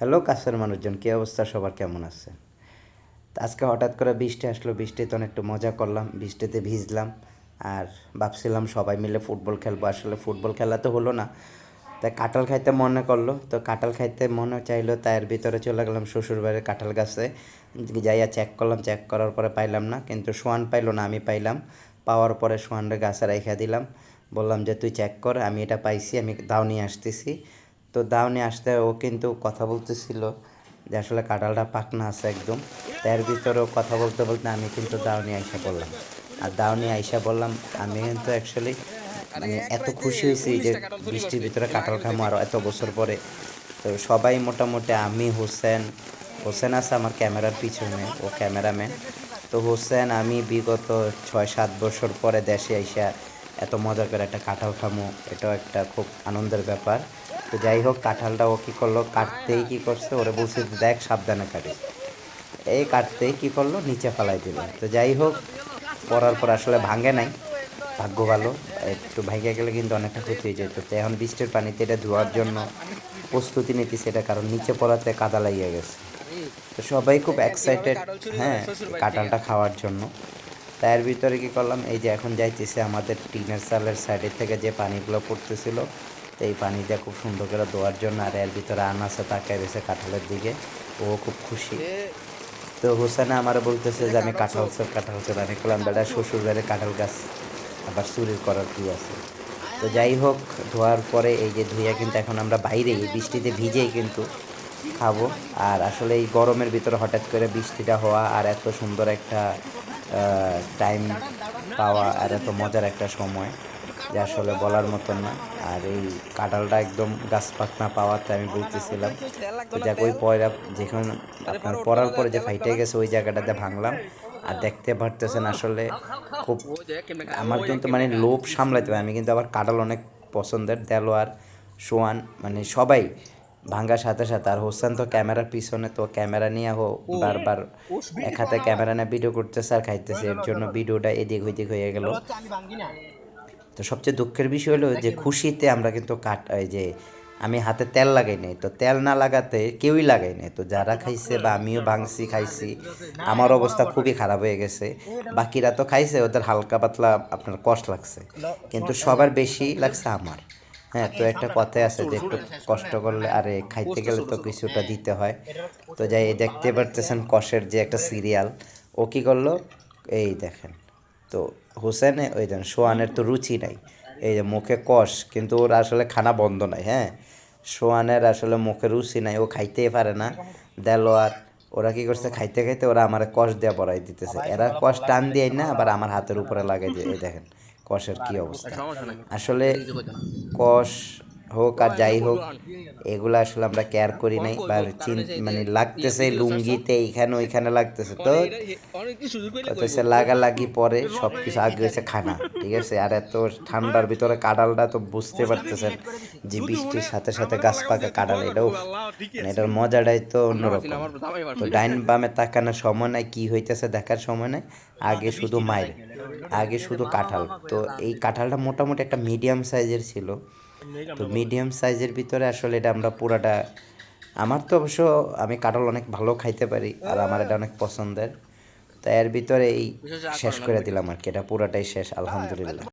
Hello, কাছের মানুষজন, কী অবস্থা? সবার কেমন আছে আজকে হঠাৎ করে বৃষ্টি আসলো, বৃষ্টিতে অনেক একটু মজা করলাম, বৃষ্টিতে ভিজলাম, আর ভাবছিলাম সবাই মিলে ফুটবল খেলব। আসলে ফুটবল খেলা তো হলো না, তাই কাঁঠাল খাইতে মনে করল। তো কাঁঠাল খাইতে মনে চাইলো, তাই এর ভিতরে চলে গেলাম শ্বশুর বাড়ির কাঁঠাল গাছে। যাইয়া চেক করলাম চেক করার পরে পাইলাম না, কিন্তু সোয়ান পাইলো না, আমি পাইলাম। পাওয়ার পরে সোয়ানরে গাছে রেখে দিলাম। বললাম যে, তুই চেক কর, আমি এটা পাইছি, আমি দাও নিয়ে আসতেছি। তো দাও নিয়ে আসতে ও কিন্তু কথা বলতেছিল যে আসলে কাঁঠালটা পাকনা আছে একদম। তার ভিতরেও কথা বলতে বলতে আমি কিন্তু দাও নিয়ে আইসা বললাম। আর দাও নিয়ে আইসা বললাম, আমি কিন্তু অ্যাকচুয়ালি মানে এত খুশি হয়েছি যে বৃষ্টির ভিতরে কাঁঠাল খামো আরও এত বছর পরে। তো সবাই মোটামুটি আমি, হোসেন হোসেন আছে আমার ক্যামেরার পিছনে, ও ক্যামেরাম্যান। তো হোসেন, আমি বিগত ছয় সাত বছর পরে দেশে আইসা এত মজা করে একটা কাঁঠাল খামো, এটাও একটা খুব আনন্দের ব্যাপার। তো যাই হোক, কাঁঠালটা ও কী করল? কাটতেই কী করছে? ওরে বলছে, দেখ, সাবধানে কাটিস এই কাটতেই কী করল? নিচে ফালাই দিল। তো যাই হোক পরার পর আসলে ভাঙে নাই। ভাগ্য ভালো, একটু ভাঙে গেলে কিন্তু অনেকটা ক্ষতি হয়ে যেত তো এখন বৃষ্টির পানিতে এটা ধোয়ার জন্য প্রস্তুতি নিতেছে এটা, কারণ নিচে পড়াতে কাদা লাগিয়ে গেছে। তো সবাই খুব এক্সাইটেড হ্যাঁ কাঁঠালটা খাওয়ার জন্য। তার ভিতরে কি করলাম? এই যে এখন যাইতেছে আমাদের টিনের চালের সাইডের থেকে যে পানিগুলো পড়তেছিল তো এই পানিটা খুব সুন্দর করে ধোয়ার জন্য আর এর ভিতরে আনাসে তাকায় রয়েছে কাঁঠালের দিকে। ও খুব খুশি। তো হোসেনে আমার বলতেছে যে আমি কাঁঠাল। সব কাঁঠাল সব আমি করলাম বেটা শ্বশুর বাড়ি কাঁঠাল গাছ আবার চুরির করার কি আছে? তো যাই হোক ধোয়ার পরে এই যে ধুইয়া কিন্তু এখন আমরা বাইরে বৃষ্টিতে ভিজেই কিন্তু খাব। আর আসলে এই গরমের ভিতরে হঠাৎ করে বৃষ্টিটা হওয়া আর এত সুন্দর একটা টাইম পাওয়া আর এত মজার একটা সময়। যে আসলে বলার মতন না। আর এই কাঁঠালটা একদম গাছ পাকনা পাওয়াতে আমি বলতেছিলাম যাক, ওই পয়রা যেখানে আপনার পড়ার পরে যে ফাইটে গেছে, ওই জায়গাটাতে ভাঙলাম। আর দেখতে পারতেছেন আসলে খুব আমার কিন্তু মানে লোভ সামলাইতে হবে আমি কিন্তু আবার কাঁঠাল অনেক পছন্দের, দেলোয়ার, সোয়ান মানে সবাই ভাঙ্গার সাথে সাথে। আর হোসেন তো ক্যামেরার পিছনে, তো ক্যামেরা নিয়ে হো বারবার এক হাতে ক্যামেরা নিয়ে ভিডিও করতেছে আর খাইতেছে। এর জন্য ভিডিওটা এদিক ওইদিক হয়ে গেল। তো সবচেয়ে দুঃখের বিষয় হলো যে খুশিতে আমরা কিন্তু কাট এই যে আমি হাতে তেল লাগাই নাই তো তেল না লাগাতে কেউই লাগাই নাই। তো যারা খাইছে বা আমিও ভাঙছি খাইছি আমার অবস্থা খুবই খারাপ হয়ে গেছে। বাকিরা তো খাইছে ওদের হালকা পাতলা আপনার কষ্ট লাগছে। কিন্তু সবার বেশি লাগছে আমার। হ্যাঁ তো একটা কথাই আছে যে একটু কষ্ট করলে আরে খাইতে গেলে তো কিছুটা দিতে হয়। তো যাই দেখতে পারতেছেন কষের যে একটা সিরিয়াল। ও কি করল? এই দেখেন তো হোসেনে, ওই যেন সোয়ানের তো রুচি নাই। এই যে মুখে কষ, কিন্তু ওর আসলে খানা বন্ধ নাই হ্যাঁ? সোয়ানের আসলে মুখে রুচি নাই, ও খাইতেই পারে না। দেলোয়ার, ওরা কি করছে? খাইতে খাইতে ওরা আমার কষ দেওয়া পড়াই দিতেছে। এরা কষ টান দিয়ে না, আবার আমার হাতের উপরে লাগাই দিয়ে দেখেন, কষের কি অবস্থা। আসলে কষ হোক আর যাই হোক এগুলো আসলে আমরা কেয়ার করি নাই বা মানে লাগতেছে লুঙ্গিতে এইখানে ওইখানে লাগতেছে। তো হচ্ছে লাগালাগি পরে সব কিছু আগে হয়েছে খানা ঠিক আছে? আর এত ঠান্ডার ভিতরে কাঁঠালটা তো বুঝতে পারতেছেন যে বৃষ্টির সাথে সাথে গাছ পাকা কাঁঠাল এটাও মানে এটার মজাটাই তো অন্যরকম। তো ডাইন বামে তাকানোর সময় নাই কি হইতেছে দেখার সময় নাই। আগে শুধু মাইর আগে শুধু কাঁঠাল। তো এই কাঁঠালটা মোটামুটি একটা মিডিয়াম সাইজের ছিল। তো মিডিয়াম সাইজের ভিতরে আসলে এটা আমরা পুরাটা আমার তো অবশ্য আমি কাঁঠাল অনেক ভালো খাইতে পারি আর আমার এটা অনেক পছন্দের। তো এর ভিতরে এই শেষ করে দিলাম আর কি এটা পুরাটাই শেষ আলহামদুলিল্লাহ।